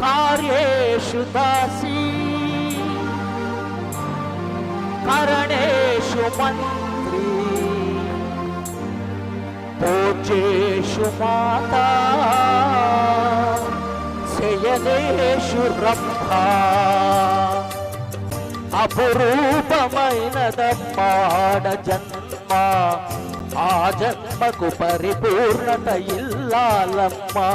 కార్యేషు దాసీ. కరణేషు మంత్రి. పూజేషు మాతా. శయనేషు రంభా అపురూపమైనదమ్మాడ జన్మ. ఆ జన్మకు పరిపూర్ణత ఇల్లాలమ్మా.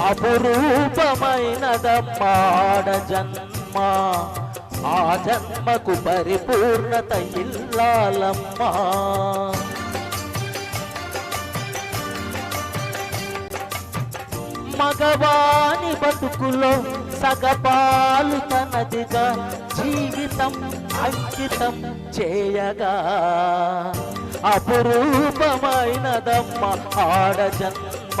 అపురూపమైనదమ్మాడ జన్మ ఆ జన్మకు పరిపూర్ణత ఇల్లాలమ్మా. మగవాని బతుకులో సగపాలు తనదిగా జీవితం అంకితం చేయగా. అపురూపమైనదమ్మ ఆడ జన్మ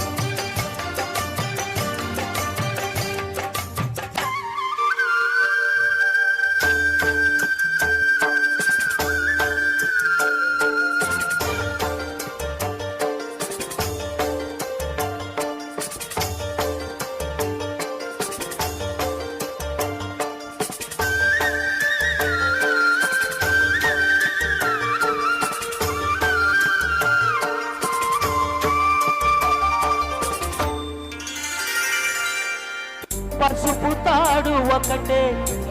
ఒకటే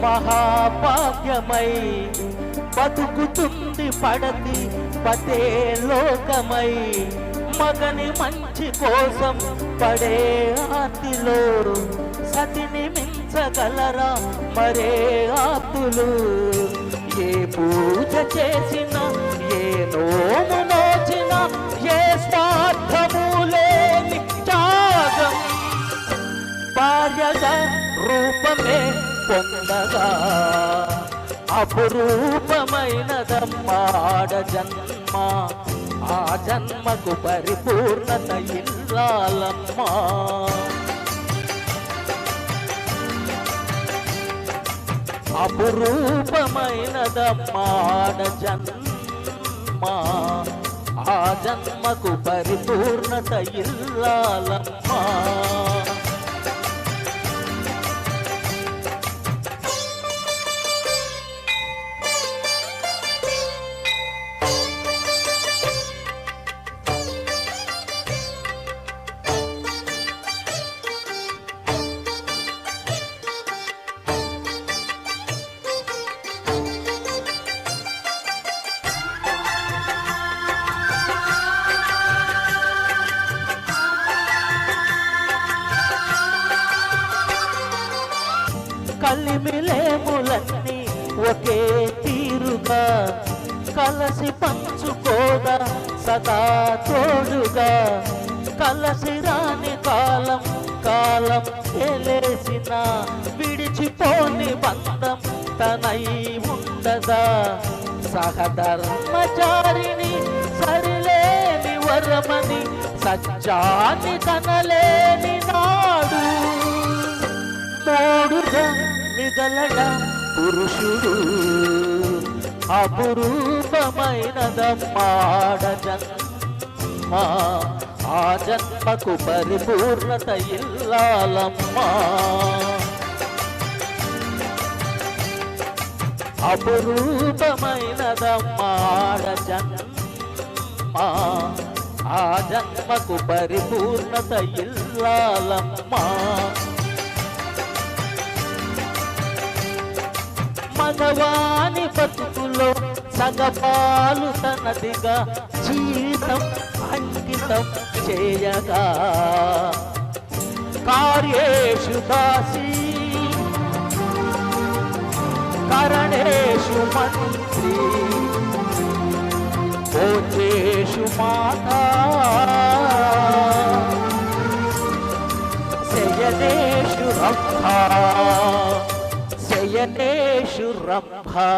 మహాభాగ్యమై బతుకుతుంది పడతి పతే లోకమై. మగని మంచి కోసం పడే ఆతిలో సతిని మించగలరా మరే ఆతులు ఏ పూజ చేసినా రూపమే పొందగా. అపురూపమైనదమ్మాడ జన్మ. ఆ జన్మకు పరిపూర్ణత ఇల్లాలమ్మా. అపురూపమైనదమ్మాడ జన్మ. ఆ జన్మకు పరిపూర్ణత ఇల్లాలమ్మా. కలిమిలేములన్నీ ఒకే తీరుగా కలసి పంచుకోదా సదా తోడుగా. కలసి రాని కాలం కాలం తెలిసిన విడిచిపోని బంధం తనై ఉండదా? సహధర్మచారిని సరిలేని వరమని సజ్జాని తనలేని నాడు. తోడుగా మిగలడ పురుషుడు అపురూపమైనదమ్మాడ జన్మ ఆ జన్మకు పరిపూర్ణత ఇల్లాలమ్మా అపురూపమైనదమ్మాడ జన్మ ఆ జన్మకు పరిపూర్ణత ఇల్లాలమ్మా బతుకులో సగపాలు తనదిగా జీవితం అంకితం చేయగా. కార్యేషు దాసీ కరణేషు మంత్రి భోజేషు మాతా. রব্বা